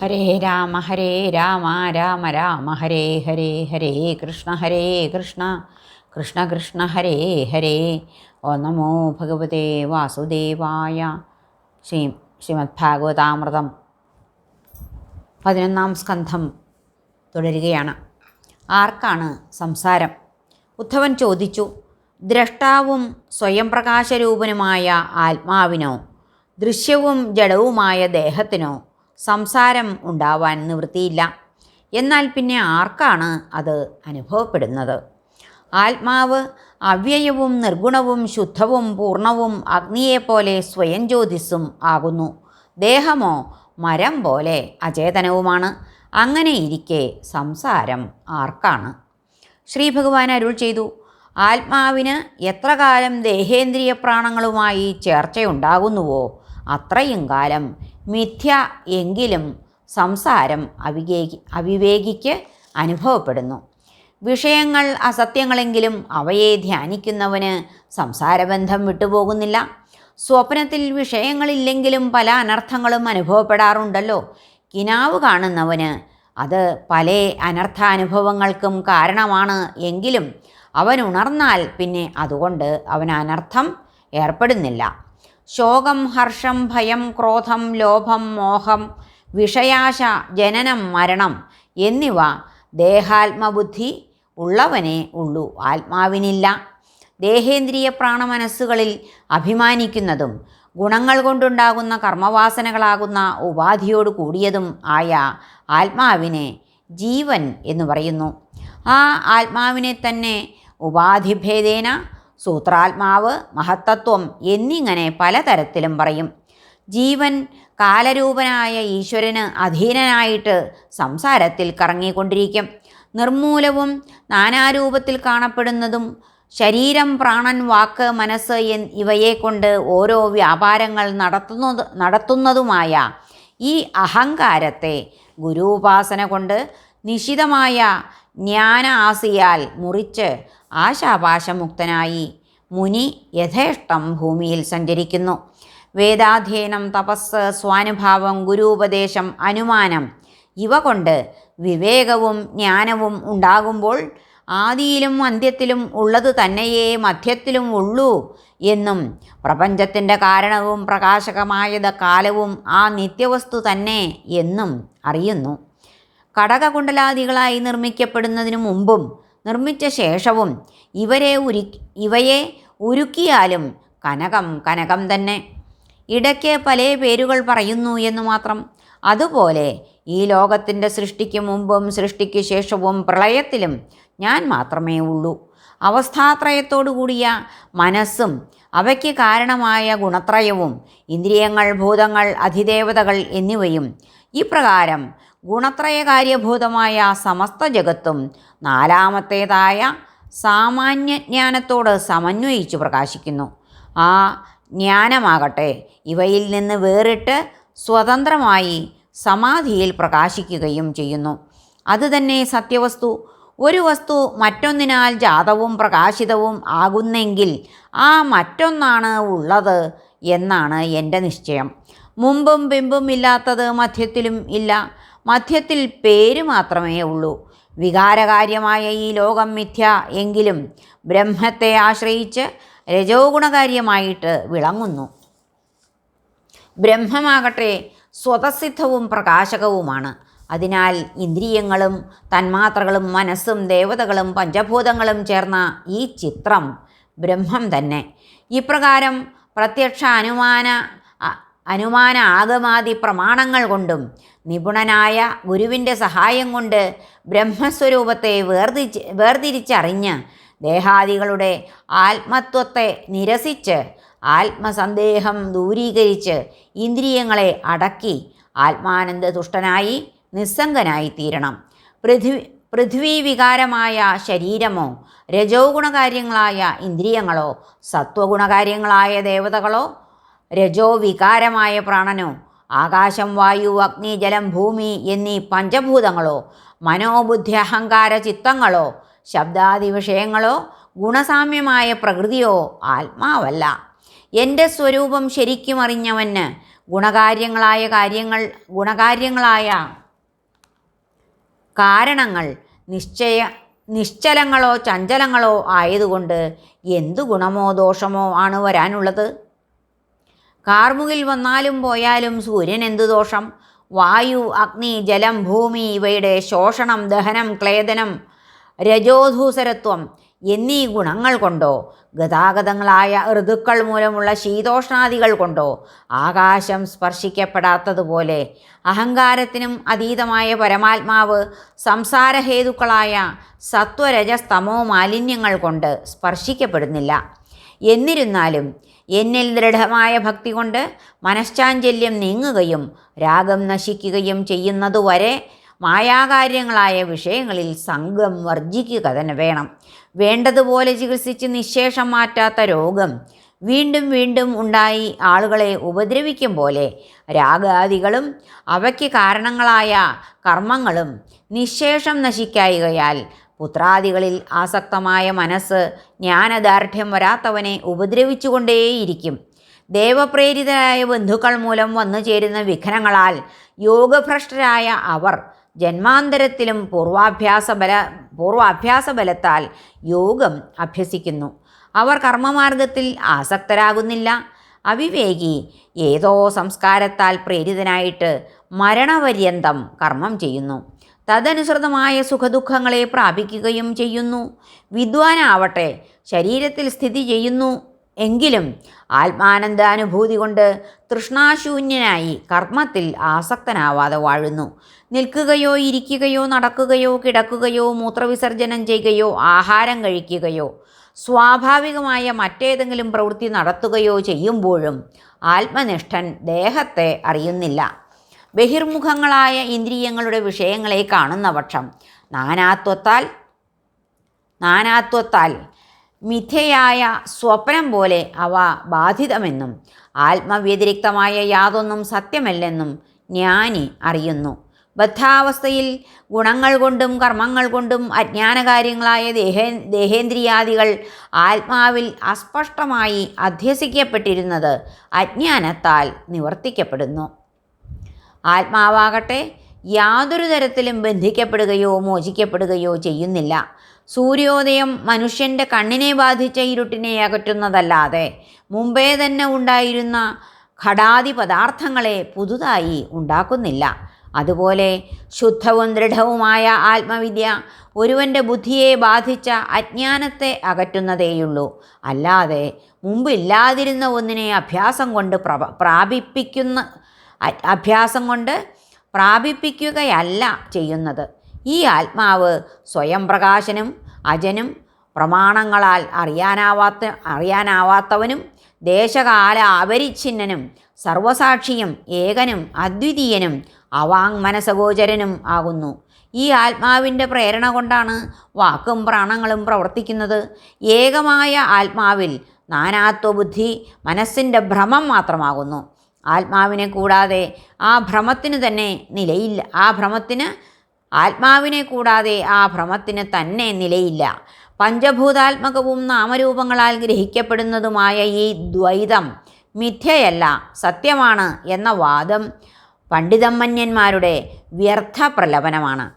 ഹരേ രാമ ഹരേ രാമ രാമ രാമ ഹരേ ഹരേ ഹരേ കൃഷ്ണ ഹരേ കൃഷ്ണ കൃഷ്ണ കൃഷ്ണ ഹരേ ഹരേ. ഓ നമോ ഭഗവതേ വാസുദേവായ ശ്രീ ശ്രീമദ് ഭാഗവതാമൃതം പതിനൊന്നാം സ്കന്ധം തുടരുകയാണ്. ആർക്കാണ് സംസാരം? ഉദ്ധവൻ ചോദിച്ചു ദ്രഷ്ടാവും സ്വയം പ്രകാശരൂപനുമായ ആത്മാവിനോ ദൃശ്യവും ജഡവുമായ ദേഹത്തിനോ സംസാരം ഉണ്ടാവാൻ നിവൃത്തിയില്ല. എന്നാൽ പിന്നെ ആർക്കാണ് അത് അനുഭവപ്പെടുന്നത്? ആത്മാവ് അവ്യയവും നിർഗുണവും ശുദ്ധവും പൂർണവും അഗ്നിയെപ്പോലെ സ്വയം ജ്യോതിസ്സും ആകുന്നു. ദേഹമോ മരം പോലെ അചേതനവുമാണ്. അങ്ങനെ ഇരിക്കെ സംസാരം ആർക്കാണ്? ശ്രീ ഭഗവാൻ അരുൾ ചെയ്തു. ആത്മാവിന് എത്ര കാലം ദേഹേന്ദ്രിയ പ്രാണങ്ങളുമായി ചേർച്ചയുണ്ടാകുന്നുവോ അത്രയും കാലം മിഥ്യ എങ്കിലും സംസാരം അവിവേകി അവിവേകിക്ക് അനുഭവപ്പെടുന്നു. വിഷയങ്ങൾ അസത്യങ്ങളെങ്കിലും അവയെ ധ്യാനിക്കുന്നവന് സംസാരബന്ധം വിട്ടുപോകുന്നില്ല. സ്വപ്നത്തിൽ വിഷയങ്ങളില്ലെങ്കിലും പല അനർത്ഥങ്ങളും അനുഭവപ്പെടാറുണ്ടല്ലോ. കിനാവ് കാണുന്നവന് അത് പല അനർത്ഥാനുഭവങ്ങൾക്കും കാരണമാണ് എങ്കിലും അവൻ ഉണർന്നാൽ പിന്നെ അതുകൊണ്ട് അവൻ അനർത്ഥം ഏർപ്പെടുന്നില്ല. ശോകം ഹർഷം ഭയം ക്രോധം ലോഭം മോഹം വിഷയാശ ജനനം മരണം എന്നിവ ദേഹാത്മബുദ്ധി ഉള്ളവനെ ഉള്ളൂ. ആത്മാവിനില്ല. ദേഹേന്ദ്രിയ പ്രാണമനസ്സുകളിൽ അഭിമാനിക്കുന്നതും ഗുണങ്ങൾ കൊണ്ടുണ്ടാകുന്ന കർമ്മവാസനകളാകുന്ന ഉപാധിയോട് കൂടിയതും ആയ ആത്മാവിനെ ജീവൻ എന്ന് പറയുന്നു. ആ ആത്മാവിനെ തന്നെ ഉപാധിഭേദേന സൂത്രാത്മാവ് മഹത്തത്വം എന്നിങ്ങനെ പലതരത്തിലും പറയും. ജീവൻ കാലരൂപനായ ഈശ്വരന് അധീനനായിട്ട് സംസാരത്തിൽ കറങ്ങിക്കൊണ്ടിരിക്കും. നിർമൂലവും നാനാരൂപത്തിൽ കാണപ്പെടുന്നതും ശരീരം പ്രാണൻ വാക്ക് മനസ്സ് എൻ ഇവയെ കൊണ്ട് ഓരോ വ്യാപാരങ്ങൾ നടത്തുന്നത് നടത്തുന്നതുമായ ഈ അഹങ്കാരത്തെ ഗുരുപാസന കൊണ്ട് നിശിതമായ ജ്ഞാന ആസിയാൽ മുറിച്ച് ആശാപാശമുക്തനായി. മുനി യഥേഷ്ടം ഭൂമിയിൽ സഞ്ചരിക്കുന്നു. വേദാധ്യയനം തപസ് സ്വാനുഭാവം ഗുരുപദേശം അനുമാനം ഇവ കൊണ്ട് വിവേകവും ജ്ഞാനവും ഉണ്ടാകുമ്പോൾ ആദിയിലും അന്ത്യത്തിലും ഉള്ളത് തന്നെയേ മധ്യത്തിലും ഉള്ളൂ എന്നും പ്രപഞ്ചത്തിന്റെ കാരണവും പ്രകാശകമായത് കാലവും ആ നിത്യവസ്തു തന്നെ എന്നും അറിയുന്നു. കടകകുണ്ടലാദികളായി നിർമ്മിക്കപ്പെടുന്നതിനു മുമ്പും നിർമ്മിച്ച ശേഷവും ഇവരെ ഉരു ഇവയെ ഉരുക്കിയാലും കനകം കനകം തന്നെ. ഇടയ്ക്ക് പല പേരുകൾ പറയുന്നു എന്ന് മാത്രം. അതുപോലെ ഈ ലോകത്തിന്റെ സൃഷ്ടിക്ക് മുമ്പും സൃഷ്ടിക്ക് ശേഷവും പ്രളയത്തിലും ഞാൻ മാത്രമേ ഉള്ളൂ. അവസ്ഥാത്രയത്തോടു കൂടിയ മനസ്സും അവയ്ക്ക് കാരണമായ ഗുണത്രയവും ഇന്ദ്രിയങ്ങൾ ഭൂതങ്ങൾ അധിദേവതകൾ എന്നിവയും ഇപ്രകാരം ഗുണത്രയകാര്യഭൂതമായ സമസ്ത ജഗത്തും നാലാമത്തേതായ സാമാന്യജ്ഞാനത്തോട് സമന്വയിച്ചു പ്രകാശിക്കുന്നു. ആ ജ്ഞാനമാകട്ടെ ഇവയിൽ നിന്ന് വേറിട്ട് സ്വതന്ത്രമായി സമാധിയിൽ പ്രകാശിക്കുകയും ചെയ്യുന്നു. അതുതന്നെ സത്യവസ്തു. ഒരു വസ്തു മറ്റൊന്നിനാൽ ജാതവും പ്രകാശിതവും ആകുന്നെങ്കിൽ ആ മറ്റൊന്നാണ് ഉള്ളത് എന്നാണ് എന്റെ നിശ്ചയം. മുമ്പും പിമ്പും ഇല്ലാത്തത് മധ്യത്തിലും ഇല്ല. മധ്യത്തിൽ പേര് മാത്രമേ ഉള്ളൂ. വികാരകാര്യമായ ഈ ലോകം മിഥ്യ എങ്കിലും ബ്രഹ്മത്തെ ആശ്രയിച്ച് രജോ ഗുണകാര്യമായിട്ട് വിളങ്ങുന്നു. ബ്രഹ്മമാകട്ടെ സ്വതസിദ്ധവും പ്രകാശകവുമാണ്. അതിനാൽ ഇന്ദ്രിയങ്ങളും തന്മാത്രകളും മനസ്സും ദേവതകളും പഞ്ചഭൂതങ്ങളും ചേർന്ന ഈ ചിത്രം ബ്രഹ്മം തന്നെ. ഇപ്രകാരം പ്രത്യക്ഷ അനുമാന അനുമാന ആഗമാദി പ്രമാണങ്ങൾ കൊണ്ടും നിപുണനായ ഗുരുവിന്റെ സഹായം കൊണ്ട് ബ്രഹ്മസ്വരൂപത്തെ വേർതിച്ച് വേർതിരിച്ചറിഞ്ഞ് ദേഹാദികളുടെ ആത്മത്വത്തെ നിരസിച്ച് ആത്മസന്ദേഹം ദൂരീകരിച്ച് ഇന്ദ്രിയങ്ങളെ അടക്കി ആത്മാനന്ദ തുഷ്ടനായി നിസ്സംഗനായി തീരണം പൃഥ്വി പൃഥ്വി വികാരമായ ശരീരമോ രജോ ഗുണകാര്യങ്ങളായ ഇന്ദ്രിയങ്ങളോ സത്വഗുണകാര്യങ്ങളായ ദേവതകളോ രജോ വികാരമായ പ്രാണനോ ആകാശം വായു അഗ്നി ജലം ഭൂമി എന്നീ പഞ്ചഭൂതങ്ങളോ മനോബുദ്ധി അഹങ്കാര ചിത്തങ്ങളോ ശബ്ദാദി വിഷയങ്ങളോ ഗുണസാമ്യമായ പ്രകൃതിയോ ആത്മാവല്ല. എന്റെ സ്വരൂപം ശരിക്കും അറിഞ്ഞവന് ഗുണകാര്യങ്ങളായ കാര്യങ്ങൾ ഗുണകാര്യങ്ങളായ കാരണങ്ങൾ നിശ്ചയ നിശ്ചലങ്ങളോ ചഞ്ചലങ്ങളോ ആയതുകൊണ്ട് എന്തു ഗുണമോ ദോഷമോ ആണ് വരാനുള്ളത്? കാർമുകിൽ വന്നാലും പോയാലും സൂര്യൻ എന്തു ദോഷം? വായു അഗ്നി ജലം ഭൂമി ഇവയുടെ ശോഷണം ദഹനം ക്ലേദനം രജോധൂസരത്വം എന്നീ ഗുണങ്ങൾ കൊണ്ടോ? ഗതാഗതങ്ങളായ ഋതുക്കൾ മൂലമുള്ള ശീതോഷ്ണാദികൾ കൊണ്ടോ? ആകാശം സ്പർശിക്കപ്പെടാത്തതുപോലെ അഹങ്കാരത്തിനും അതീതമായ പരമാത്മാവ് സംസാരഹേതുക്കളായ സത്വരജസ്തമോ മാലിന്യങ്ങൾ കൊണ്ട് സ്പർശിക്കപ്പെടുന്നില്ല. എന്നിരുന്നാലും എന്നിൽ ദൃഢമായ ഭക്തി കൊണ്ട് മനഃശാഞ്ചല്യം നീങ്ങുകയും രാഗം നശിക്കുകയും ചെയ്യുന്നതുവരെ മായാകാര്യങ്ങളായ വിഷയങ്ങളിൽ സംഘം വർജിക്കുക തന്നെ വേണം. വേണ്ടതുപോലെ ചികിത്സിച്ച് നിശേഷം മാറ്റാത്ത രോഗം വീണ്ടും വീണ്ടും ഉണ്ടായി ആളുകളെ ഉപദ്രവിക്കും പോലെ രാഗാദികളും അവയ്ക്ക് കാരണങ്ങളായ കർമ്മങ്ങളും നിശേഷം നശിക്കായികയാൽ പുത്രാദികളിൽ ആസക്തമായ മനസ്സ് ജ്ഞാനദാർഢ്യം വരാത്തവനെ ഉപദ്രവിച്ചുകൊണ്ടേയിരിക്കും. ദേവപ്രേരിതരായ ബന്ധുക്കൾ മൂലം വന്നു ചേരുന്ന വിഘ്നങ്ങളാൽ യോഗഭ്രഷ്ടരായ അവർ ജന്മാന്തരത്തിലും പൂർവാഭ്യാസ ബല പൂർവാഭ്യാസ ബലത്താൽ യോഗം അഭ്യസിക്കുന്നു. അവർ കർമ്മമാർഗത്തിൽ ആസക്തരാകുന്നില്ല. അവിവേകി ഏതോ സംസ്കാരത്താൽ പ്രേരിതനായിട്ട് മരണപര്യന്തം കർമ്മം ചെയ്യുന്നു. തദനുസൃതമായ സുഖദുഃഖങ്ങളെ പ്രാപിക്കുകയും ചെയ്യുന്നു. വിദ്വാനാവട്ടെ ശരീരത്തിൽ സ്ഥിതി ചെയ്യുന്നു. എങ്കിലും ആത്മാനന്ദാനുഭൂതി കൊണ്ട് തൃഷ്ണാശൂന്യനായി കർമ്മത്തിൽ ആസക്തനാവാതെ വാഴുന്നു. നിൽക്കുകയോ ഇരിക്കുകയോ നടക്കുകയോ കിടക്കുകയോ മൂത്രവിസർജനം ചെയ്യുകയോ ആഹാരം കഴിക്കുകയോ സ്വാഭാവികമായ മറ്റേതെങ്കിലും പ്രവൃത്തി നടത്തുകയോ ചെയ്യുമ്പോഴും ആത്മനിഷ്ഠൻ ദേഹത്തെ അറിയുന്നില്ല. ബഹിർമുഖങ്ങളായ ഇന്ദ്രിയങ്ങളുടെ വിഷയങ്ങളെ കാണുന്ന പക്ഷം നാനാത്വത്താൽ നാനാത്വത്താൽ മിഥ്യയായ സ്വപ്നം പോലെ അവ ബാധിതമെന്നും ആത്മവ്യതിരിക്തമായ യാതൊന്നും സത്യമല്ലെന്നും ജ്ഞാനി അറിയുന്നു. ബദ്ധാവസ്ഥയിൽ ഗുണങ്ങൾ കൊണ്ടും കർമ്മങ്ങൾ കൊണ്ടും അജ്ഞാനകാര്യങ്ങളായ ദേഹേ ദേഹേന്ദ്രിയാദികൾ ആത്മാവിൽ അസ്പഷ്ടമായി അധ്യസിക്കപ്പെട്ടിരുന്നത് അജ്ഞാനത്താൽ നിവർത്തിക്കപ്പെടുന്നു. ആത്മാവാകട്ടെ യാതൊരു തരത്തിലും ബന്ധിക്കപ്പെടുകയോ മോചിക്കപ്പെടുകയോ ചെയ്യുന്നില്ല. സൂര്യോദയം മനുഷ്യന്റെ കണ്ണിനെ ബാധിച്ച ഇരുട്ടിനെ അകറ്റുന്നതല്ലാതെ മുമ്പേ തന്നെ ഉണ്ടായിരുന്ന ഘടാതി പദാർത്ഥങ്ങളെ പുതുതായി ഉണ്ടാക്കുന്നില്ല. അതുപോലെ ശുദ്ധവും ദൃഢവുമായ ആത്മവിദ്യ ഒരുവന്റെ ബുദ്ധിയെ ബാധിച്ച അജ്ഞാനത്തെ അകറ്റുന്നതേയുള്ളൂ. അല്ലാതെ മുമ്പില്ലാതിരുന്ന ഒന്നിനെ അഭ്യാസം കൊണ്ട് പ്രാപിപ്പിക്കുന്ന അഭ്യാസം കൊണ്ട് പ്രാപിപ്പിക്കുകയല്ല ചെയ്യുന്നത്. ഈ ആത്മാവ് സ്വയം പ്രകാശനും അജനും പ്രമാണങ്ങളാൽ അറിയാനാവാത്ത അറിയാനാവാത്തവനും ദേശകാല അപരിച്ഛിന്നനും സർവസാക്ഷിയും ഏകനും അദ്വിതീയനും അവാങ് അവാങ്മനസഗോചരനും ആകുന്നു. ഈ ആത്മാവിന്റെ പ്രേരണ കൊണ്ടാണ് വാക്കും പ്രാണങ്ങളും പ്രവർത്തിക്കുന്നത്. ഏകമായ ആത്മാവിൽ നാനാത്വബുദ്ധി മനസ്സിന്റെ ഭ്രമം മാത്രമാകുന്നു. ആത്മാവിനെ കൂടാതെ ആ ഭ്രമത്തിന് തന്നെ നിലയില്ല. ആ ഭ്രമത്തിന് ആത്മാവിനെ കൂടാതെ ആ ഭ്രമത്തിന് തന്നെ നിലയില്ല. പഞ്ചഭൂതാത്മകവും നാമരൂപങ്ങളാൽ ഗ്രഹിക്കപ്പെടുന്നതുമായ ഈ ദ്വൈതം മിഥ്യയല്ല സത്യമാണ് എന്ന വാദം പണ്ഡിതമന്യന്മാരുടെ വ്യർത്ഥ പ്രലപനമാണ്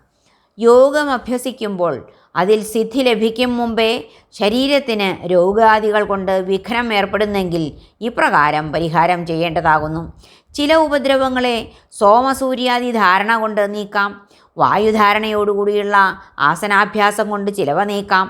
യോഗം അഭ്യസിക്കുമ്പോൾ അതിൽ സിദ്ധി ലഭിക്കും മുമ്പേ ശരീരത്തിന് രോഗാദികൾ കൊണ്ട് വിഘ്നം ഏർപ്പെടുന്നെങ്കിൽ ഇപ്രകാരം പരിഹാരം ചെയ്യേണ്ടതാകുന്നു. ചില ഉപദ്രവങ്ങളെ സോമസൂര്യാദി ധാരണ കൊണ്ട് നീക്കാം. വായുധാരണയോടുകൂടിയുള്ള ആസനാഭ്യാസം കൊണ്ട് ചിലവ നീക്കാം.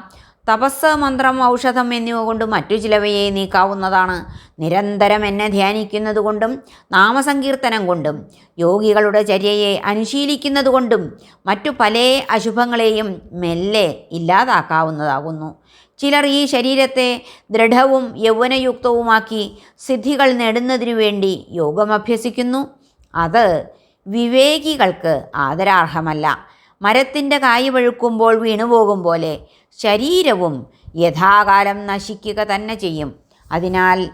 തപസ് മന്ത്രം ഔഷധം എന്നിവ കൊണ്ട് മറ്റു ചിലവയെ നീക്കാവുന്നതാണ്. നിരന്തരം എന്നെ ധ്യാനിക്കുന്നത് കൊണ്ടും നാമസങ്കീർത്തനം കൊണ്ടും യോഗികളുടെ ചര്യയെ അനുശീലിക്കുന്നത് കൊണ്ടും മറ്റു പല അശുഭങ്ങളെയും മെല്ലെ ഇല്ലാതാക്കാവുന്നതാകുന്നു. ചിലർ ഈ ശരീരത്തെ ദൃഢവും യൗവനയുക്തവുമാക്കി സിദ്ധികൾ നേടുന്നതിനു വേണ്ടി യോഗം അഭ്യസിക്കുന്നു. അത് വിവേകികൾക്ക് ആദരാർഹമല്ല. മരത്തിന്റെ കായ് വഴുക്കുമ്പോൾ വീണുപോകും പോലെ ശരീരവും യഥാകാലം നശിക്കുക തന്നെ ചെയ്യും. അതിനാൽ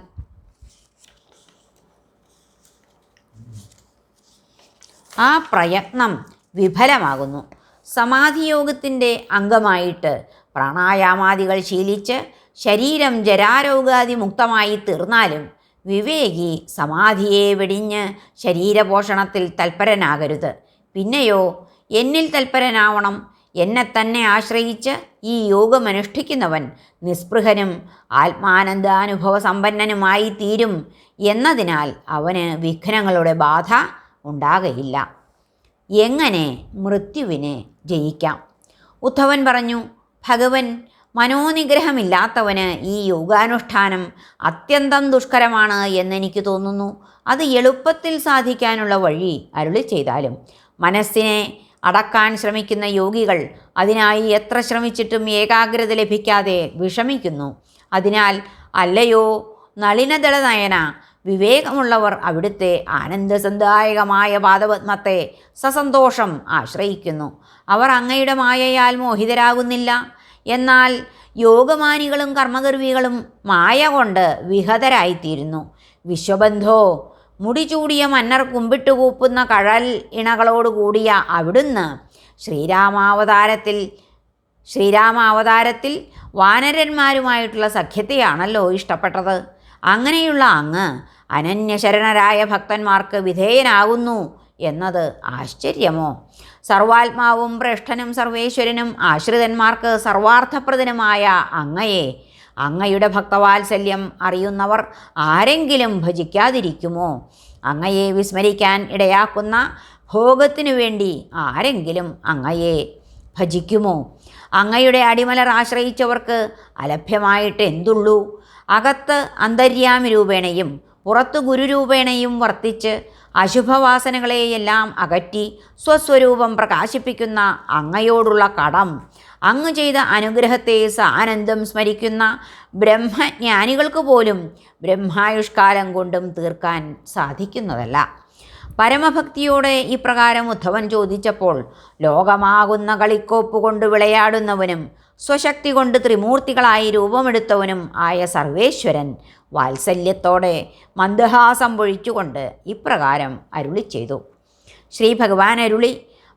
ആ പ്രയത്നം വിഫലമാകുന്നു. സമാധിയോഗത്തിന്റെ അംഗമായിട്ട് പ്രാണായാമാദികൾ ശീലിച്ച് ശരീരം ജരാരോഗാദി മുക്തമായി തീർന്നാലും വിവേകി സമാധിയെ വെടിഞ്ഞ് ശരീരപോഷണത്തിൽ തൽപരനാകരുത്. പിന്നെയോ എന്നിൽ തൽപരനാവണം. എന്നെ തന്നെ ആശ്രയിച്ച് ഈ യോഗമനുഷ്ഠിക്കുന്നവൻ നിസ്പൃഹനും ആത്മാനന്ദാനുഭവ സമ്പന്നനുമായി തീരും എന്നതിനാൽ അവന് വിഘ്നങ്ങളുടെ ബാധ ഉണ്ടാകയില്ല. എങ്ങനെ മൃത്യുവിനെ ജയിക്കാം? ഉദ്ധവൻ പറഞ്ഞു ഭഗവൻ മനോനിഗ്രഹമില്ലാത്തവന് ഈ യോഗാനുഷ്ഠാനം അത്യന്തം ദുഷ്കരമാണ് എന്നെനിക്ക് തോന്നുന്നു. അത് എളുപ്പത്തിൽ സാധിക്കാനുള്ള വഴി അരുളി ചെയ്താലും മനസ്സിനെ അടക്കാൻ ശ്രമിക്കുന്ന യോഗികൾ അതിനായി എത്ര ശ്രമിച്ചിട്ടും ഏകാഗ്രത ലഭിക്കാതെ വിഷമിക്കുന്നു. അതിനാൽ അല്ലയോ നളിനദളനയന വിവേകമുള്ളവർ അവിടുത്തെ ആനന്ദസന്ദായകമായ പാദപത്മത്തെ സസന്തോഷം ആശ്രയിക്കുന്നു. അവർ അങ്ങയുടെ മായയാൽ മോഹിതരാകുന്നില്ല. എന്നാൽ യോഗമാനികളും കർമ്മകർവികളും മായ കൊണ്ട് വിഹതരായിത്തീരുന്നു. വിശ്വബന്ധോ മുടിചൂടിയ മന്നർ കുമ്പിട്ട് കൂപ്പുന്ന കഴൽ ഇണകളോടുകൂടിയ അവിടുന്ന് ശ്രീരാമാവതാരത്തിൽ ശ്രീരാമാവതാരത്തിൽ വാനരന്മാരുമായിട്ടുള്ള സഖ്യത്തെയാണല്ലോ ഇഷ്ടപ്പെട്ടത്. അങ്ങനെയുള്ള അങ്ങ് അനന്യശരണരായ ഭക്തന്മാർക്ക് വിധേയനാകുന്നു എന്നത് ആശ്ചര്യമോ? സർവാത്മാവും പ്രേഷ്ഠനും സർവേശ്വരനും ആശ്രിതന്മാർക്ക് സർവാർത്ഥപ്രദനുമായ അങ്ങയെ അങ്ങയുടെ ഭക്തവാത്സല്യം അറിയുന്നവർ ആരെങ്കിലും ഭജിക്കാതിരിക്കുമോ? അങ്ങയെ വിസ്മരിക്കാൻ ഇടയാക്കുന്ന ഭോഗത്തിനു വേണ്ടി ആരെങ്കിലും അങ്ങയെ ഭജിക്കുമോ? അങ്ങയുടെ അടിമലർ ആശ്രയിച്ചവർക്ക് അലഭ്യമായിട്ട് എന്തുള്ളൂ? അകത്ത് അന്തര്യാമി രൂപേണയും പുറത്ത് ഗുരുരൂപേണയും വർത്തിച്ച് അശുഭവാസനകളെയെല്ലാം അകറ്റി സ്വസ്വരൂപം പ്രകാശിപ്പിക്കുന്ന അങ്ങയോടുള്ള കടം അങ്ങ് ചെയ്ത അനുഗ്രഹത്തെ സാനന്ദം സ്മരിക്കുന്ന ബ്രഹ്മജ്ഞാനികൾക്ക് പോലും ബ്രഹ്മായുഷ്കാലം കൊണ്ടും തീർക്കാൻ സാധിക്കുന്നതല്ല. പരമഭക്തിയോടെ ഇപ്രകാരം ഉദ്ധവൻ ചോദിച്ചപ്പോൾ ലോകമാകുന്ന കളിക്കോപ്പ് കൊണ്ട് വിളയാടുന്നവനും സ്വശക്തി കൊണ്ട് ത്രിമൂർത്തികളായി രൂപമെടുത്തവനും ആയ സർവേശ്വരൻ വാത്സല്യത്തോടെ മന്ദഹാസം പൊഴിച്ചുകൊണ്ട് ഇപ്രകാരം അരുളി ചെയ്തു. ശ്രീ ഭഗവാൻ അരുളി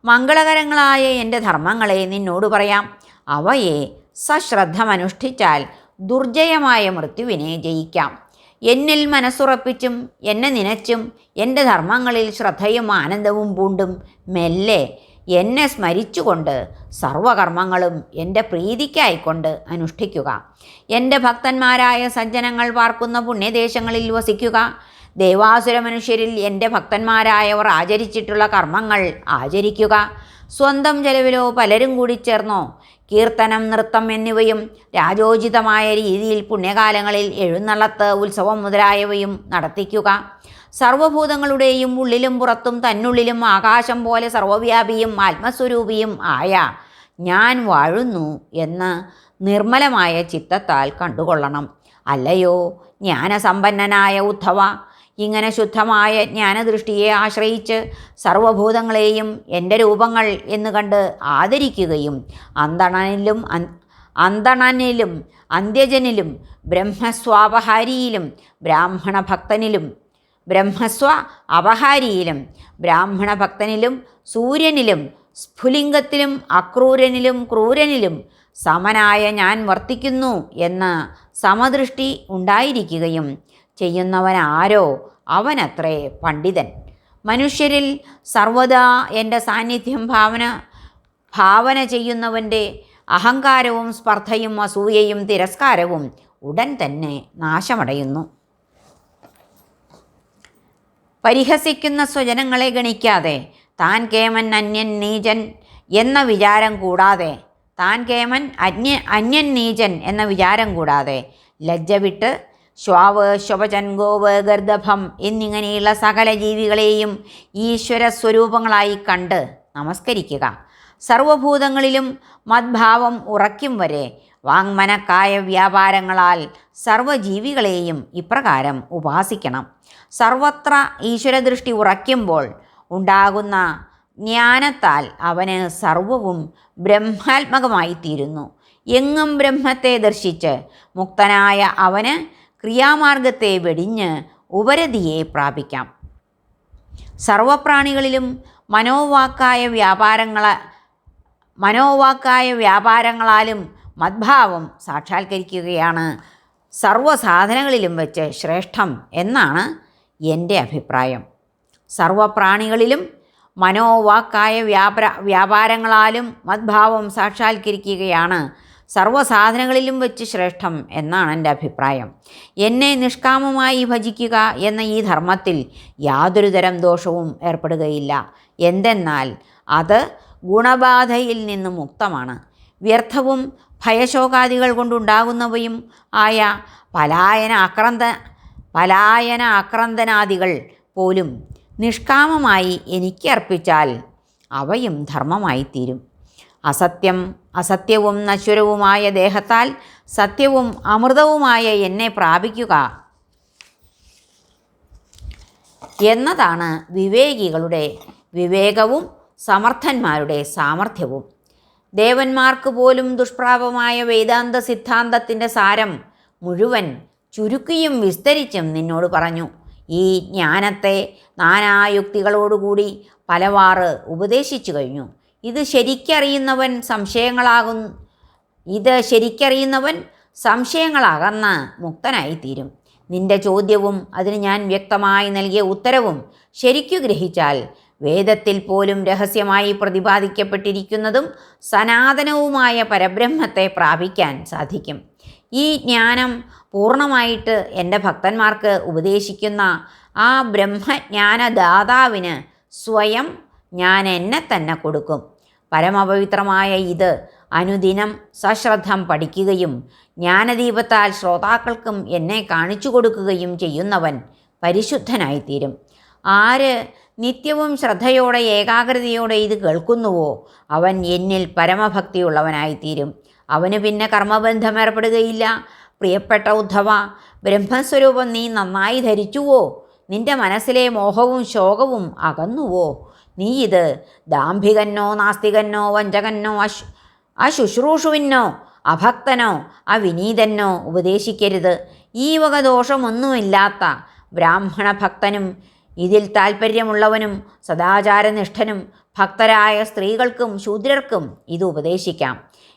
മംഗളകരങ്ങളായ എന്റെ ധർമ്മങ്ങളെ നിന്നോട് പറയാം. അവയെ സശ്രദ്ധമനുഷ്ഠിച്ചാൽ ദുർജയമായ മൃത്യുവിനെ ജയിക്കാം. എന്നിൽ മനസ്സുറപ്പിച്ചും എന്നെ നനച്ചും എന്റെ ധർമ്മങ്ങളിൽ ശ്രദ്ധയും ആനന്ദവും പൂണ്ടും മെല്ലെ എന്നെ സ്മരിച്ചുകൊണ്ട് സർവകർമ്മങ്ങളും എന്റെ പ്രീതിക്കായിക്കൊണ്ട് അനുഷ്ഠിക്കുക. എന്റെ ഭക്തന്മാരായ സജ്ജനങ്ങൾ പാർക്കുന്ന പുണ്യദേശങ്ങളിൽ വസിക്കുക. ദേവാസുര മനുഷ്യരിൽ എന്റെ ഭക്തന്മാരായവർ ആചരിച്ചിട്ടുള്ള കർമ്മങ്ങൾ ആചരിക്കുക. സ്വന്തം ചെലവിലോ പലരും കൂടി ചേർന്നോ കീർത്തനം നൃത്തം എന്നിവയും രാജോചിതമായ രീതിയിൽ പുണ്യകാലങ്ങളിൽ എഴുന്നള്ളത്ത് ഉത്സവം മുതലായവയും നടത്തിക്കുക. സർവഭൂതങ്ങളുടെയും ഉള്ളിലും പുറത്തും തന്നുള്ളിലും ആകാശം പോലെ സർവവ്യാപിയും ആത്മസ്വരൂപിയും ആയ ഞാൻ വാഴുന്നു എന്ന് നിർമ്മലമായ ചിത്തത്താൽ കണ്ടുകൊള്ളണം. അല്ലയോ ജ്ഞാനസമ്പന്നനായ ഉദ്ധവ ഇങ്ങനെ ശുദ്ധമായ ജ്ഞാനദൃഷ്ടിയെ ആശ്രയിച്ച് സർവഭൂതങ്ങളെയും എന്റെ രൂപങ്ങൾ എന്ന് കണ്ട് ആദരിക്കുകയും അന്തണനിലും അന്തണനിലും അന്ത്യജനിലും ബ്രഹ്മസ്വാപഹാരിയിലും ബ്രാഹ്മണ ഭക്തനിലും ബ്രഹ്മസ്വ അപഹാരിയിലും ബ്രാഹ്മണ ഭക്തനിലും സൂര്യനിലും സ്ഫുലിംഗത്തിലും അക്രൂരനിലും ക്രൂരനിലും സമനായ ഞാൻ വർത്തിക്കുന്നു എന്ന സമദൃഷ്ടി ഉണ്ടായിരിക്കുകയും ചെയ്യുന്നവനാരോ അവനത്രേ പണ്ഡിതൻ. മനുഷ്യരിൽ സർവദാ എന്റെ സാന്നിധ്യം ഭാവന ഭാവന ചെയ്യുന്നവന്റെ അഹങ്കാരവും സ്പർദ്ധയും അസൂയയും തിരസ്കാരവും ഉടൻ തന്നെ നാശമടയുന്നു. പരിഹസിക്കുന്ന സ്വജനങ്ങളെ ഗണിക്കാതെ താൻ കേമൻ അന്യൻ നീചൻ എന്ന വിചാരം കൂടാതെ താൻ കേമൻ അന്യ അന്യൻ നീചൻ എന്ന വിചാരം കൂടാതെ ലജ്ജ വിട്ട് ശ്വാവ് ശുഭചൻ ഗോവ് ഗർദഭം എന്നിങ്ങനെയുള്ള സകല ജീവികളെയും ഈശ്വര സ്വരൂപങ്ങളായി കണ്ട് നമസ്കരിക്കുക. സർവഭൂതങ്ങളിലും മദ്ഭാവം ഉറയ്ക്കും വരെ വാങ്മനക്കായ വ്യാപാരങ്ങളാൽ സർവജീവികളെയും ഇപ്രകാരം ഉപാസിക്കണം. സർവത്ര ഈശ്വരദൃഷ്ടി ഉറയ്ക്കുമ്പോൾ ഉണ്ടാകുന്ന ജ്ഞാനത്താൽ അവന് സർവവും ബ്രഹ്മാത്മകമായി തീരുന്നു എങ്ങും ബ്രഹ്മത്തെ ദർശിച്ച് മുക്തനായ അവന് ക്രിയാമാർഗത്തെ വെടിഞ്ഞ് ഉപരതിയെ പ്രാപിക്കാം. സർവപ്രാണികളിലും മനോവാക്കായ വ്യാപാരങ്ങള മനോവാക്കായ വ്യാപാരങ്ങളാലും മദ്ഭാവം സാക്ഷാത്കരിക്കുകയാണ്. സർവസാധനങ്ങളിലും വെച്ച് ശ്രേഷ്ഠം എന്നാണ് എന്റെ അഭിപ്രായം. സർവപ്രാണികളിലും മനോവാക്കായ വ്യാപാര വ്യാപാരങ്ങളാലും മദ്ഭാവം സാക്ഷാത്കരിക്കുകയാണ് സർവസാധനങ്ങളിലും വെച്ച് ശ്രേഷ്ഠം എന്നാണ് എന്റെ അഭിപ്രായം. എന്നെ നിഷ്കാമമായി ഭജിക്കുക എന്ന ഈ ധർമ്മത്തിൽ യാതൊരു തരം ദോഷവും ഏർപ്പെടുകയില്ല. എന്തെന്നാൽ അത് ഗുണബാധയിൽ നിന്ന് മുക്തമാണ്. വ്യർത്ഥവും ഭയശോകാദികൾ കൊണ്ടുണ്ടാകുന്നവയും ആയ പലായന ആക്രാന്ത പലായന ആക്രാന്തനാദികൾ പോലും നിഷ്കാമമായി എനിക്ക് അർപ്പിച്ചാൽ അവയും ധർമ്മമായി തീരും അസത്യം അസത്യവും നശ്വരവുമായ ദേഹത്താൽ സത്യവും അമൃതവുമായ എന്നെ പ്രാപിക്കുക. എന്നതാണ് വിവേകികളുടെ വിവേകവും സമർത്ഥന്മാരുടെ സാമർഥ്യവും ദേവന്മാർക്ക് പോലും ദുഷ്പ്രാപമായ വേദാന്ത സിദ്ധാന്തത്തിന്റെ സാരം മുഴുവൻ ചുരുക്കിയും വിസ്തരിച്ചും നിന്നോട് പറഞ്ഞു. ഈ ജ്ഞാനത്തെ നാനായുക്തികളോടുകൂടി പലവാറ് ഉപദേശിച്ചു കഴിഞ്ഞു. ഇത് ശരിക്കറിയുന്നവൻ സംശയങ്ങളാകും ഇത് ശരിക്കറിയുന്നവൻ സംശയങ്ങളകന്ന മുക്തനായിത്തീരും. നിന്റെ ചോദ്യവും അതിന് ഞാൻ വ്യക്തമായി നൽകിയ ഉത്തരവും ശരിക്കു ഗ്രഹിച്ചാൽ വേദത്തിൽ പോലും രഹസ്യമായി പ്രതിപാദിക്കപ്പെട്ടിരിക്കുന്നതും സനാതനവുമായ പരബ്രഹ്മത്തെ പ്രാപിക്കാൻ സാധിക്കും. ഈ ജ്ഞാനം പൂർണമായിട്ട് എന്റെ ഭക്തന്മാർക്ക് ഉപദേശിക്കുന്ന ആ ബ്രഹ്മജ്ഞാനദാതാവിന് സ്വയം ഞാൻ എന്നെ തന്നെ കൊടുക്കും. പരമപവിത്രമായ ഇത് അനുദിനം സശ്രദ്ധം പഠിക്കുകയും ജ്ഞാനദീപത്താൽ ശ്രോതാക്കൾക്കും എന്നെ കാണിച്ചു കൊടുക്കുകയും ചെയ്യുന്നവൻ പരിശുദ്ധനായിത്തീരും. ആര് നിത്യവും ശ്രദ്ധയോടെ ഏകാഗ്രതയോടെ ഇത് കേൾക്കുന്നുവോ അവൻ എന്നിൽ പരമഭക്തിയുള്ളവനായിത്തീരും. അവന് പിന്നെ കർമ്മബന്ധം ഏർപ്പെടുകയില്ല. പ്രിയപ്പെട്ട ഉദ്ധവ ബ്രഹ്മസ്വരൂപം നീ നന്നായി ധരിച്ചുവോ? നിന്റെ മനസ്സിലെ മോഹവും ശോകവും അകന്നുവോ? നീ ഇത് ദാംഭികനോ നാസ്തികനോ വഞ്ചകനോ അശു അശുശ്രൂഷുവിനോ അഭക്തനോ അവിനീതനോ ഉപദേശിക്കരുത്. ഈ വക ദോഷമൊന്നുമില്ലാത്ത ബ്രാഹ്മണ ഭക്തനും ഇതിൽ താൽപ്പര്യമുള്ളവനും സദാചാരനിഷ്ഠനും ഭക്തരായ സ്ത്രീകൾക്കും ശൂദ്രർക്കും ഇത് ഉപദേശിക്കാം.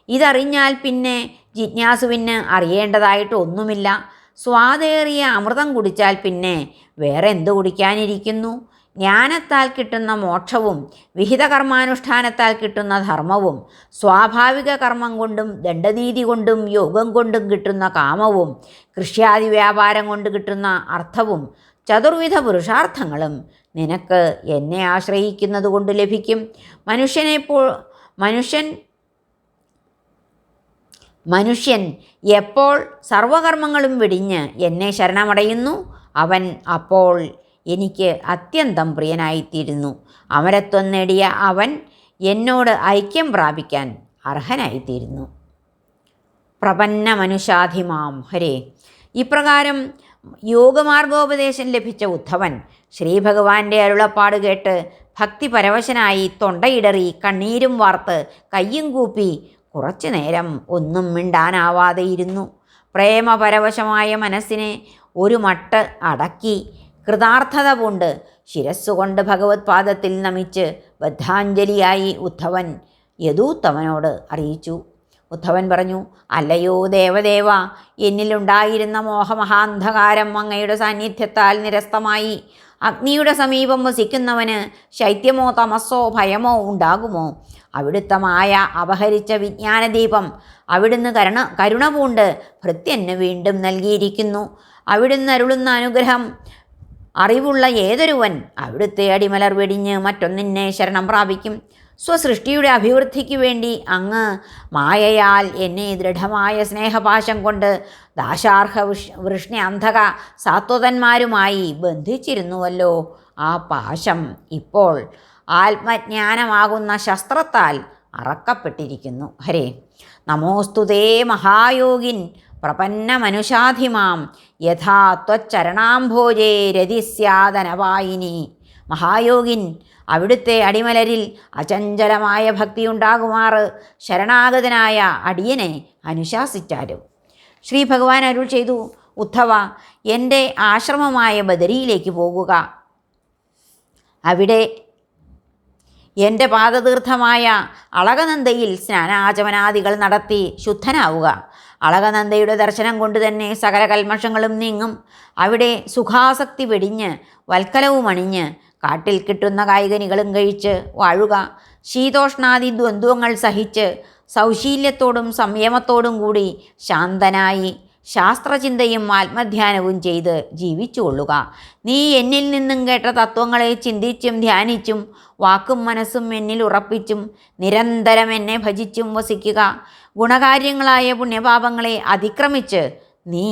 ഇതറിഞ്ഞാൽ പിന്നെ ജിജ്ഞാസുവിന് അറിയേണ്ടതായിട്ട് ഒന്നുമില്ല. സ്വാദേറിയ അമൃതം കുടിച്ചാൽ പിന്നെ വേറെ എന്ത് കുടിക്കാനിരിക്കുന്നു? ജ്ഞാനത്താൽ കിട്ടുന്ന മോക്ഷവും വിഹിത കർമാനുഷ്ഠാനത്താൽ കിട്ടുന്ന ധർമ്മവും സ്വാഭാവിക കർമ്മം കൊണ്ടും ദണ്ഡനീതി കൊണ്ടും യോഗം കൊണ്ടും കിട്ടുന്ന കാമവും കൃഷ്യാദി വ്യാപാരം കൊണ്ട് കിട്ടുന്ന അർത്ഥവും ചതുർവിധ പുരുഷാർത്ഥങ്ങളും നിനക്ക് എന്നെ ആശ്രയിക്കുന്നത് കൊണ്ട് ലഭിക്കും. മനുഷ്യനെപ്പോൾ മനുഷ്യൻ മനുഷ്യൻ എപ്പോൾ സർവകർമ്മങ്ങളും വെടിഞ്ഞ് എന്നെ ശരണമടയുന്നു അവൻ അപ്പോൾ എനിക്ക് അത്യന്തം പ്രിയനായിത്തീരുന്നു. അമരത്വം നേടിയ അവൻ എന്നോട് ഐക്യം പ്രാപിക്കാൻ അർഹനായിത്തീരുന്നു. പ്രപന്ന മനുഷ്യാധിമാം ഹരേ. ഇപ്രകാരം യോഗമാർഗോപദേശം ലഭിച്ച ഉദ്ധവൻ ശ്രീഭഗവാന്റെ അരുളപ്പാട് കേട്ട് ഭക്തി പരവശനായി തൊണ്ടയിടറി കണ്ണീരും വാർത്ത് കയ്യും കൂപ്പി കുറച്ചു നേരം ഒന്നും മിണ്ടാനാവാതെ ഇരുന്നു പ്രേമപരവശമായ മനസ്സിനെ ഒരു മട്ട് അടക്കി കൃതാർത്ഥത കൊണ്ട് ശിരസ്സുകൊണ്ട് ഭഗവത് പാദത്തിൽ നമിച്ച് ബദ്ധാഞ്ജലിയായി ഉദ്ധവൻ യദൂത്തമനോട് അറിയിച്ചു. ഉദ്ധവൻ പറഞ്ഞു അല്ലയോ ദേവദേവ എന്നിലുണ്ടായിരുന്ന മോഹമഹാന്ധകാരം അങ്ങയുടെ സാന്നിധ്യത്താൽ നിരസ്തമായി. അഗ്നിയുടെ സമീപം വസിക്കുന്നവന് ശൈത്യമോ തമസ്സോ ഭയമോ ഉണ്ടാകുമോ? അവിടുത്തെ മായ അപഹരിച്ച വിജ്ഞാനദീപം അവിടുന്ന് കരുണ കരുണ പൂണ്ട്. ഭൃത്യന് വീണ്ടും നൽകിയിരിക്കുന്നു. അവിടുന്ന് അരുളുന്ന അനുഗ്രഹം അറിവുള്ള ഏതൊരുവൻ അവിടുത്തെ അടിമലർ വെടിഞ്ഞ് മറ്റൊന്നിനെ ശരണം പ്രാപിക്കും. സ്വസൃഷ്ടിയുടെ അഭിവൃദ്ധിക്ക് വേണ്ടി അങ്ങ് മായയാൽ എന്നെ ദൃഢമായ സ്നേഹപാശം കൊണ്ട് ദാശാർഹ വിഷ് വൃഷ്ണി അന്ധക സാത്വതന്മാരുമായി ബന്ധിച്ചിരുന്നുവല്ലോ ആ പാശം. ഇപ്പോൾ ആത്മജ്ഞാനമാകുന്ന ശസ്ത്രത്താൽ അറക്കപ്പെട്ടിരിക്കുന്നു. ഹരേ. നമോസ്തുതേ മഹായോഗിൻ. പ്രപന്ന മനുഷാധിമാം യഥാ ത്വച്ചരണാംഭോജേ രതിസ്യാദനവായിനി മഹായോഗിൻ അവിടുത്തെ അടിമലരിൽ അചഞ്ചലമായ ഭക്തിയുണ്ടാകുമാറ്. ശരണാഗതനായ അടിയനെ അനുശാസിച്ചാലും. ശ്രീ ഭഗവാൻ അരുൾ ചെയ്തു ഉദ്ധവ എന്റെ ആശ്രമമായ ബദരിയിലേക്ക് പോകുക. അവിടെ എന്റെ പാദതീർത്ഥമായ അളകനന്ദയിൽ സ്നാനാചമനാദികൾ നടത്തി ശുദ്ധനാവുക. അളകനന്ദയുടെ ദർശനം കൊണ്ട് തന്നെ സകല കൽമഷങ്ങളും നീങ്ങും. അവിടെ സുഖാസക്തി വെടിഞ്ഞ് വൽക്കലവും അണിഞ്ഞ് കാട്ടിൽ കിട്ടുന്ന കായികനികളും കഴിച്ച് വാഴുക. ശീതോഷ്ണാദി ദ്വന്ദ്വങ്ങൾ സഹിച്ച് സൗശീല്യത്തോടും സംയമത്തോടും കൂടി ശാന്തനായി ശാസ്ത്രചിന്തയും ആത്മധ്യാനവും ചെയ്ത് ജീവിച്ചുകൊള്ളുക. നീ എന്നിൽ നിന്നും കേട്ട തത്വങ്ങളെ ചിന്തിച്ചും ധ്യാനിച്ചും വാക്കും മനസ്സും എന്നിൽ ഉറപ്പിച്ചും നിരന്തരം എന്നെ ഭജിച്ചും വസിക്കുക. ഗുണകാര്യങ്ങളായ പുണ്യപാപങ്ങളെ അതിക്രമിച്ച് നീ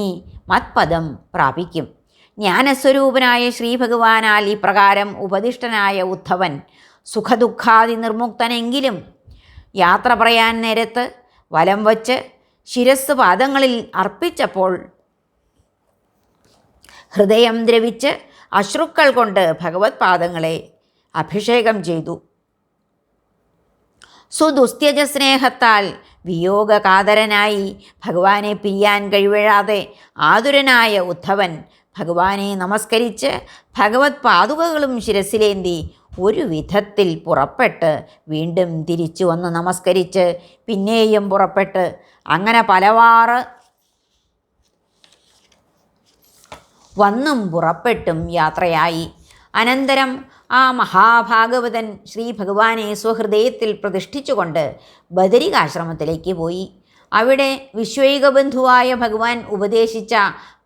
മത്പദം പ്രാപിക്കും. ജ്ഞാനസ്വരൂപനായ ശ്രീഭഗവാനാൽ ഇപ്രകാരം ഉപദിഷ്ടനായ ഉദ്ധവൻ സുഖദുഃഖാദി നിർമുക്തനെങ്കിലും യാത്ര പറയാൻ നേരത്ത് വലം വച്ച് ശിരസ് പാദങ്ങളിൽ അർപ്പിച്ചപ്പോൾ ഹൃദയം ദ്രവിച്ച് അശ്രുക്കൾ കൊണ്ട് ഭഗവത് പാദങ്ങളെ അഭിഷേകം ചെയ്തു. സുദുസ്ത്യജ സ്നേഹത്താൽ വിയോഗകാതരനായി ഭഗവാനെ പിരിയാൻ കഴിവിഴാതെ ആതുരനായ ഉദ്ധവൻ ഭഗവാനെ നമസ്കരിച്ച് ഭഗവത് പാതുകകളും ശിരസിലേന്തി ഒരു വിധത്തിൽ പുറപ്പെട്ട് വീണ്ടും തിരിച്ചു വന്ന് നമസ്കരിച്ച് പിന്നെയും പുറപ്പെട്ട് അങ്ങനെ പലവാറ് വന്നും പുറപ്പെട്ടും യാത്രയായി. അനന്തരം ആ മഹാഭാഗവതൻ ശ്രീ ഭഗവാനെ സ്വഹൃദയത്തിൽ പ്രതിഷ്ഠിച്ചുകൊണ്ട് ബദരികാശ്രമത്തിലേക്ക് പോയി. അവിടെ വിശ്വൈകബന്ധുവായ ഭഗവാൻ ഉപദേശിച്ച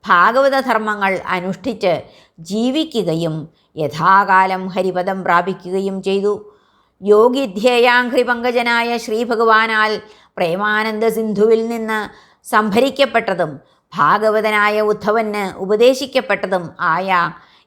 ഭാഗവതധർമ്മങ്ങൾ അനുഷ്ഠിച്ച് ജീവിക്കുകയും യഥാകാലം ഹരിപദം പ്രാപിക്കുകയും ചെയ്തു. യോഗിധ്യേയാഘ്രി പങ്കജനായ ശ്രീ ഭഗവാനാൽ പ്രേമാനന്ദ സിന്ധുവിൽ നിന്ന് സംഭരിക്കപ്പെട്ടതും ഭാഗവതനായ ഉദ്ധവന് ഉപദേശിക്കപ്പെട്ടതും ആയ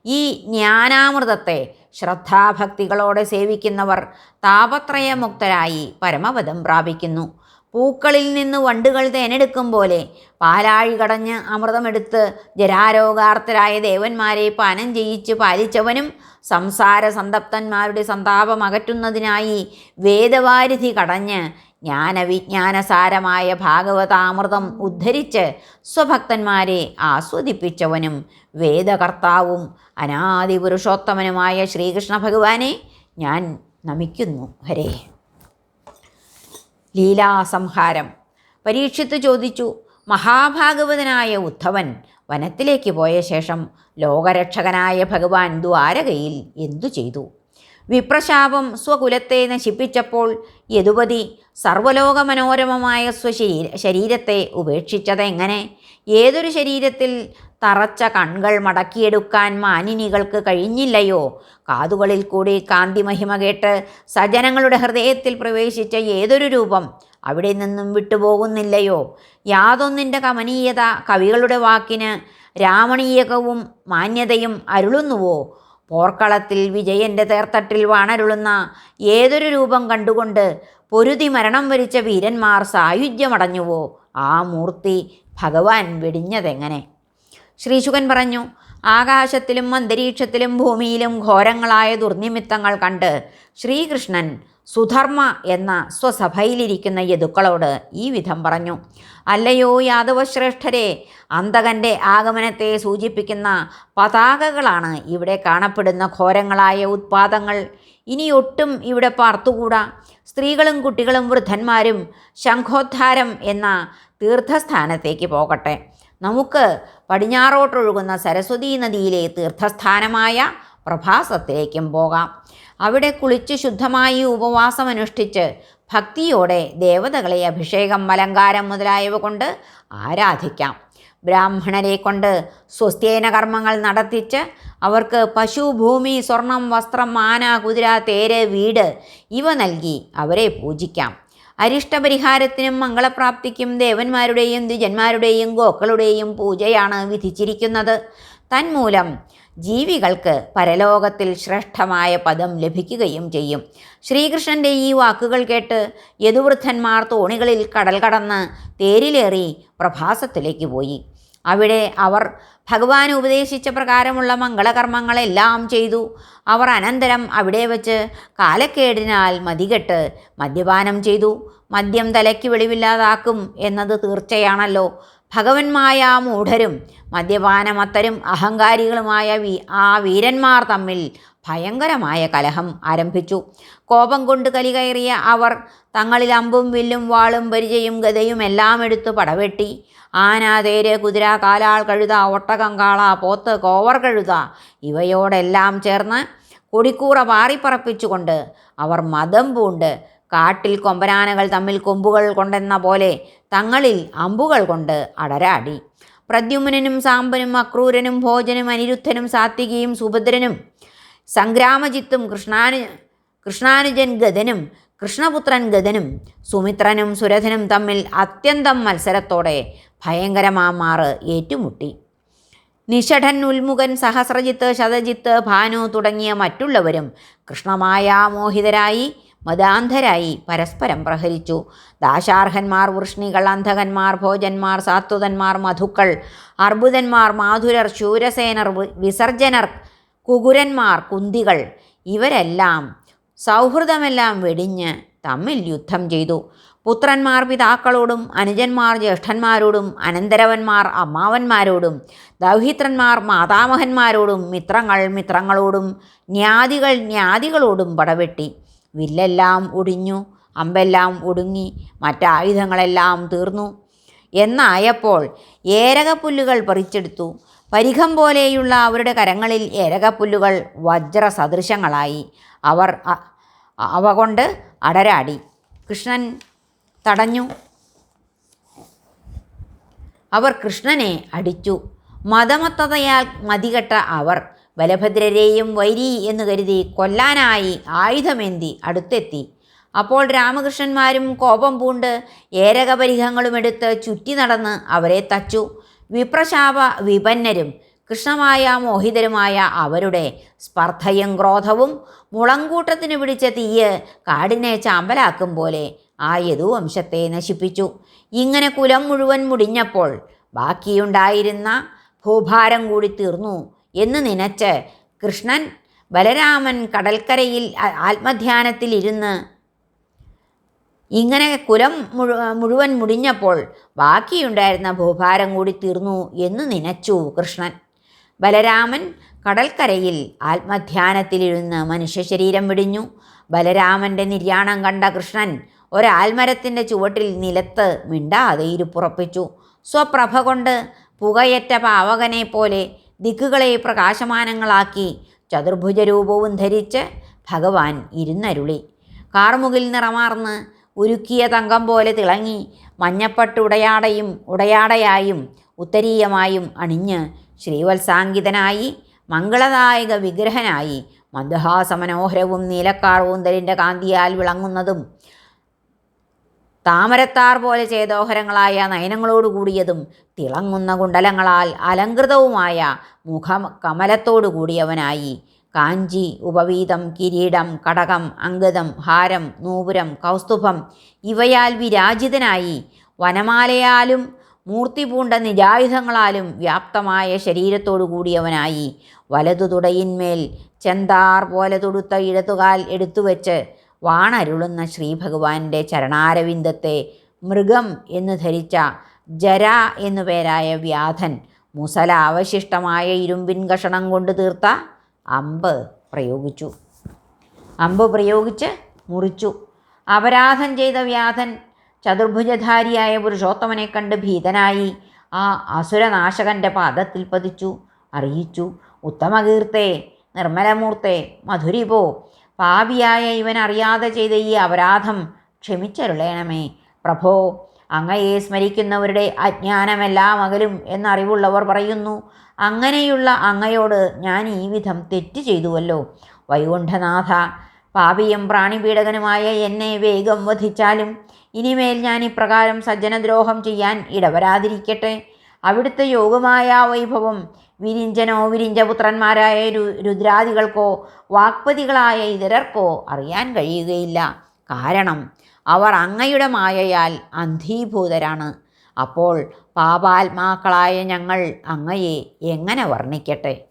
ഈ ജ്ഞാനാമൃതത്തെ ശ്രദ്ധാഭക്തികളോടെ സേവിക്കുന്നവർ താപത്രയമുക്തരായി പരമപദം പ്രാപിക്കുന്നു. പൂക്കളിൽ നിന്ന് വണ്ടുകൾ തേനെടുക്കും പോലെ പാലാഴി കടഞ്ഞ് അമൃതമെടുത്ത് ജരാരോഗാർത്ഥരായ ദേവന്മാരെ പാനം ചെയ്യിച്ച് പാലിച്ചവനും സംസാര സന്തപ്തന്മാരുടെ സന്താപം അകറ്റുന്നതിനായി വേദവാരിധി കടഞ്ഞ് ജ്ഞാനവിജ്ഞാനസാരമായ ഭാഗവതാമൃതം ഉദ്ധരിച്ച് സ്വഭക്തന്മാരെ ആസ്വദിപ്പിച്ചവനും വേദകർത്താവും അനാദിപുരുഷോത്തമനുമായ ശ്രീകൃഷ്ണ ഭഗവാനെ ഞാൻ നമിക്കുന്നു. ഹരേ. ലീലാസംഹാരം. പരീക്ഷിത്ത് ചോദിച്ചു മഹാഭാഗവതനായ ഉദ്ധവൻ വനത്തിലേക്ക് പോയ ശേഷം ലോകരക്ഷകനായ ഭഗവാൻ ദ്വാരകയിൽ എന്തു ചെയ്തു? വിപ്രശാപം സ്വകുലത്തെ നശിപ്പിച്ചപ്പോൾ യദുപതി സർവലോകമനോരമമായ സ്വശരീര ശരീരത്തെ ഉപേക്ഷിച്ചതെങ്ങനെ ഏതൊരു ശരീരത്തിൽ തറച്ച കൺകൾ മടക്കിയെടുക്കാൻ മാനിനികൾക്ക് കഴിഞ്ഞില്ലയോ? കാതുകളിൽ കൂടി കാന്തിമഹിമ കേട്ട് സജനങ്ങളുടെ ഹൃദയത്തിൽ പ്രവേശിച്ച ഏതൊരു രൂപം അവിടെ നിന്നും വിട്ടുപോകുന്നില്ലയോ? യാതൊന്നിന്റെ കമനീയത കവികളുടെ വാക്കിന് രാമണീയകവും മാന്യതയും അരുളുന്നുവോ? പോർക്കളത്തിൽ വിജയന്റെ തേർത്തട്ടിൽ വാണരുളുന്ന ഏതൊരു രൂപം കണ്ടുകൊണ്ട് പൊരുതി മരണം വരിച്ച വീരന്മാർ സായുജ്യമടഞ്ഞുവോ? ആ മൂർത്തി ഭഗവാൻ വെടിഞ്ഞതെങ്ങനെ? ശ്രീശുകൻ പറഞ്ഞു ആകാശത്തിലും അന്തരീക്ഷത്തിലും ഭൂമിയിലും ഘോരങ്ങളായ ദുർനിമിത്തങ്ങൾ കണ്ട് ശ്രീകൃഷ്ണൻ സുധർമ്മ എന്ന സ്വസഭയിലിരിക്കുന്ന യദുക്കളോട് ഈ വിധം പറഞ്ഞു. അല്ലയോ യാദവശ്രേഷ്ഠരെ അന്തകന്റെ ആഗമനത്തെ സൂചിപ്പിക്കുന്ന പതാകകളാണ് ഇവിടെ കാണപ്പെടുന്ന ഘോരങ്ങളായ ഉത്പാദങ്ങൾ. ഇനി ഒട്ടും ഇവിടെ പാർത്തുകൂടാ. സ്ത്രീകളും കുട്ടികളും വൃദ്ധന്മാരും ശംഖോദ്ധാരം എന്ന തീർത്ഥസ്ഥാനത്തേക്ക് പോകട്ടെ. നമുക്ക് പടിഞ്ഞാറോട്ടൊഴുകുന്ന സരസ്വതീ നദിയിലെ തീർത്ഥസ്ഥാനമായ പ്രഭാസത്തിലേക്കും പോകാം. അവിടെ കുളിച്ച് ശുദ്ധമായി ഉപവാസം അനുഷ്ഠിച്ച് ഭക്തിയോടെ ദേവതകളെ അഭിഷേകം അലങ്കാരം മുതലായവ കൊണ്ട് ആരാധിക്കാം. ബ്രാഹ്മണരെ കൊണ്ട് സ്വസ്ഥേന കർമ്മങ്ങൾ നടത്തിച്ച് അവർക്ക് പശു ഭൂമി സ്വർണം വസ്ത്രം ആന കുതിര തേര് വീട് ഇവ നൽകി അവരെ പൂജിക്കാം. അരിഷ്ടപരിഹാരത്തിനും മംഗളപ്രാപ്തിക്കും ദേവന്മാരുടെയും ദ്വിജന്മാരുടെയും ഗോക്കളുടെയും പൂജയാണ് വിധിച്ചിരിക്കുന്നത്. തന്മൂലം ജീവികൾക്ക് പരലോകത്തിൽ ശ്രേഷ്ഠമായ പദം ലഭിക്കുകയും ചെയ്യും. ശ്രീകൃഷ്ണന്റെ ഈ വാക്കുകൾ കേട്ട് യദുവൃദ്ധന്മാർ തോണികളിൽ കടൽ കടന്ന് തേരിലേറി പ്രഭാസത്തിലേക്ക് പോയി. അവിടെ അവർ ഭഗവാൻ ഉപദേശിച്ച പ്രകാരമുള്ള മംഗളകർമ്മങ്ങളെല്ലാം ചെയ്തു. അവർ അനന്തരം അവിടെ വച്ച് കാലക്കേടിനാൽ മതികെട്ട് മദ്യപാനം ചെയ്തു. മദ്യം തലയ്ക്ക് വെളിവില്ലാതാക്കും എന്നത് തീർച്ചയാണല്ലോ. ഭഗവന്മായ മൂഢരും മദ്യപാനമത്തരും അഹങ്കാരികളുമായ വീ ആ വീരന്മാർ തമ്മിൽ ഭയങ്കരമായ കലഹം ആരംഭിച്ചു. കോപം കൊണ്ട് കലി കയറിയ അവർ തങ്ങളിൽ അമ്പും വില്ലും വാളും പരിചയും ഗതയും എല്ലാം എടുത്ത് പടവെട്ടി. ആന തേര് കുതിര കാലാൾ കഴുത ഒട്ടകം കാള പോത്ത് കോവർ കഴുത ഇവയോടെല്ലാം ചേർന്ന് കൊടിക്കൂറ പാറിപ്പറപ്പിച്ചുകൊണ്ട് അവർ മതം പൂണ്ട്. കാട്ടിൽ കൊമ്പനാനകൾ തമ്മിൽ കൊമ്പുകൾ കൊണ്ടെന്ന പോലെ തങ്ങളിൽ അമ്പുകൾ കൊണ്ട് അടരാടി. പ്രദ്യുമ്നും സാമ്പനും അക്രൂരനും ഭോജനും അനിരുദ്ധനും സാത്വികിയും സുഭദ്രനും സംഗ്രാമജിത്തും കൃഷ്ണാനു കൃഷ്ണാനുജൻ ഗതനും കൃഷ്ണപുത്രൻ ഗതനും സുമിത്രനും സുരഥനും തമ്മിൽ അത്യന്തം മത്സരത്തോടെ ഭയങ്കരമാമാറ് ഏറ്റുമുട്ടി. നിഷഠൻ ഉൽമുഖൻ സഹസ്രജിത്ത് ശതജിത്ത് ഭാനു തുടങ്ങിയ മറ്റുള്ളവരും കൃഷ്ണമായ മോഹിതരായി മതാന്ധരായി പരസ്പരം പ്രഹരിച്ചു. ദാശാർഹന്മാർ വൃഷ്ണികൾ അന്ധകന്മാർ ഭോജന്മാർ സാത്വതന്മാർ മധുക്കൾ അർബുദന്മാർ മാധുരർ ശൂരസേനർ വിസർജനർ കുകുരന്മാർ കുന്തികൾ ഇവരെല്ലാം സൗഹൃദമെല്ലാം വെടിഞ്ഞ് തമ്മിൽ യുദ്ധം ചെയ്തു. പുത്രന്മാർ പിതാക്കളോടും അനുജന്മാർ ജ്യേഷ്ഠന്മാരോടും അനന്തരവന്മാർ അമ്മാവന്മാരോടും ദൗഹിത്രന്മാർ മാതാമഹന്മാരോടും മിത്രങ്ങൾ മിത്രങ്ങളോടും ജ്ഞാതികൾ ജ്ഞാതികളോടും പടവെട്ടി. വില്ലെല്ലാം ഒടിഞ്ഞു അമ്പെല്ലാം ഒടുങ്ങി മറ്റായുധങ്ങളെല്ലാം തീർന്നു. എന്നായപ്പോൾ ഏരകപ്പുല്ലുകൾ പറിച്ചെടുത്തു. പരിഖം പോലെയുള്ള അവരുടെ കരങ്ങളിൽ ഏരകപ്പുല്ലുകൾ വജ്ര സദൃശങ്ങളായി അവർ അവ കൊണ്ട് അടരാടി. കൃഷ്ണൻ തടഞ്ഞു. അവർ കൃഷ്ണനെ അടിച്ചു. മതമത്തതയാൽ മതികെട്ട അവർ ബലഭദ്രരെയും വൈരി എന്ന് കരുതി കൊല്ലാനായി ആയുധമെന്തി അടുത്തെത്തി. അപ്പോൾ രാമകൃഷ്ണന്മാരും കോപം പൂണ്ട് ഏരകപരിഹങ്ങളും എടുത്ത് ചുറ്റി നടന്ന് അവരെ തച്ചു. വിപ്രശാപ വിപന്നരും കൃഷ്ണമായ മോഹിതരുമായ അവരുടെ സ്പർദ്ധയും ക്രോധവും മുളങ്കൂട്ടത്തിന് പിടിച്ച തീയ് കാടിനെ ചാമ്പലാക്കും പോലെ ആ യദുവംശത്തെ നശിപ്പിച്ചു. ഇങ്ങനെ കുലം മുഴുവൻ മുടിഞ്ഞപ്പോൾ ബാക്കിയുണ്ടായിരുന്ന ഭൂഭാരം കൂടി തീർന്നു. എന്ന് നനച്ച് കൃഷ്ണൻ ബലരാമൻ കടൽക്കരയിൽ ആത്മധ്യാനത്തിലിരുന്ന് ഇങ്ങനെ കുലം മുഴു മുഴുവൻ മുടിഞ്ഞപ്പോൾ ബാക്കിയുണ്ടായിരുന്ന ഭൂഭാരം കൂടി തീർന്നു എന്ന് നനച്ചു കൃഷ്ണൻ. ബലരാമൻ കടൽക്കരയിൽ ആത്മധ്യാനത്തിലിരുന്ന് മനുഷ്യ ശരീരം വിടിഞ്ഞു. ബലരാമന്റെ നിര്യാണം കണ്ട കൃഷ്ണൻ ഒരാൽമരത്തിന്റെ ചുവട്ടിൽ നിലത്ത് മിണ്ടാതെ ഇരുപ്പുറപ്പിച്ചു സ്വപ്രഭ കൊണ്ട് പുകയറ്റ പാവകനെ പോലെ ദിക്കുകളെ പ്രകാശമാനങ്ങളാക്കി ചതുർഭുജ രൂപവും ധരിച്ച് ഭഗവാൻ ഇരുന്നരുളി. കാർമുകിൽ നിറമാർന്ന് ഉരുക്കിയ തങ്കം പോലെ തിളങ്ങി മഞ്ഞപ്പട്ട് ഉടയാടയും ഉടയാടയായും ഉത്തരീയമായും അണിഞ്ഞ് ശ്രീവത്സാങ്കിതനായി മംഗളദായക വിഗ്രഹനായി മന്ദഹാസമനോഹരവും നീലക്കാർ ഊന്തലിന്റെ കാന്തിയാൽ വിളങ്ങുന്നതും താമരത്താർ പോലെ ചേതോഹരങ്ങളായ നയനങ്ങളോട് കൂടിയതും തിളങ്ങുന്ന കുണ്ടലങ്ങളാൽ അലങ്കൃതവുമായ മുഖം കമലത്തോടു കൂടിയവനായി. കാഞ്ചി ഉപവീതം കിരീടം കടകം അങ്കദം ഹാരം നൂപുരം കൗസ്തുഭം ഇവയാൽ വിരാജിതനായി. വനമാലയാലും മൂർത്തി പൂണ്ട നിരായുധങ്ങളാലും വ്യാപ്തമായ ശരീരത്തോടു കൂടിയവനായി. വലതു തുടയിന്മേൽ ചെന്താർ പോലെ തൊടുത്ത ഇടത്തുകാൽ എടുത്തുവെച്ച് വാണരുളുന്ന ശ്രീഭഗവാന്റെ ചരണാരവിന്ദത്തെ മൃഗം എന്ന് ധരിച്ച ജര എന്നു പേരായ വ്യാധൻ മുസല അവശിഷ്ടമായ ഇരുമ്പിൻ കഷണം കൊണ്ട് തീർത്ത അമ്പ് പ്രയോഗിച്ചു. അമ്പ് പ്രയോഗിച്ച് മുറിച്ചു. അപരാധം ചെയ്ത വ്യാധൻ ചതുർഭുജധാരിയായ പുരുഷോത്തമനെ കണ്ട് ഭീതനായി ആ അസുരനാശകന്റെ പാദത്തിൽ പതിച്ചു. അറിയിച്ചു ഉത്തമകീർത്തേ നിർമ്മലമൂർത്തേ മധുരിപോ പാപിയായ ഇവൻ അറിയാതെ ചെയ്ത ഈ അപരാധം ക്ഷമിച്ചരുളേണമേ. പ്രഭോ അങ്ങയെ സ്മരിക്കുന്നവരുടെ അജ്ഞാനമെല്ലാം അകലും എന്നറിവുള്ളവർ പറയുന്നു അങ്ങനെയുള്ള അങ്ങയോട് ഞാൻ ഈ വിധം തെറ്റ് ചെയ്തുവല്ലോ. വൈകുണ്ഠനാഥ പാപിയും പ്രാണിപീഡകനുമായ എന്നെ വേഗം വധിച്ചാലും ഇനിമേൽ ഞാൻ ഇപ്രകാരം സജ്ജനദ്രോഹം ചെയ്യാൻ ഇടവരാതിരിക്കട്ടെ. അവിടുത്തെ യോഗമായ വൈഭവം വിരിഞ്ചനോ വിരിഞ്ചപുത്രന്മാരായ രു രുദ്രാദികൾക്കോ വാക്പതികളായ ഇതരർക്കോ അറിയാൻ കഴിയുകയില്ല. കാരണം അവർ അങ്ങയുടെ മായയാൽ അന്ധീഭൂതരാണ്. അപ്പോൾ പാപാത്മാക്കളായ ഞങ്ങൾ അങ്ങയെ എങ്ങനെ വർണിക്കട്ടെ?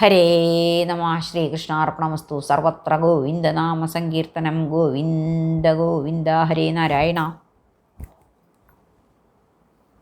ഹരേ നമ ശ്രീകൃഷ്ണാർപ്പണമസ്തു സർവത്ര ഗോവിന്ദനാമ സങ്കീർത്തനം. ഗോവിന്ദ ഗോവിന്ദ ഹരേ നാരായണ.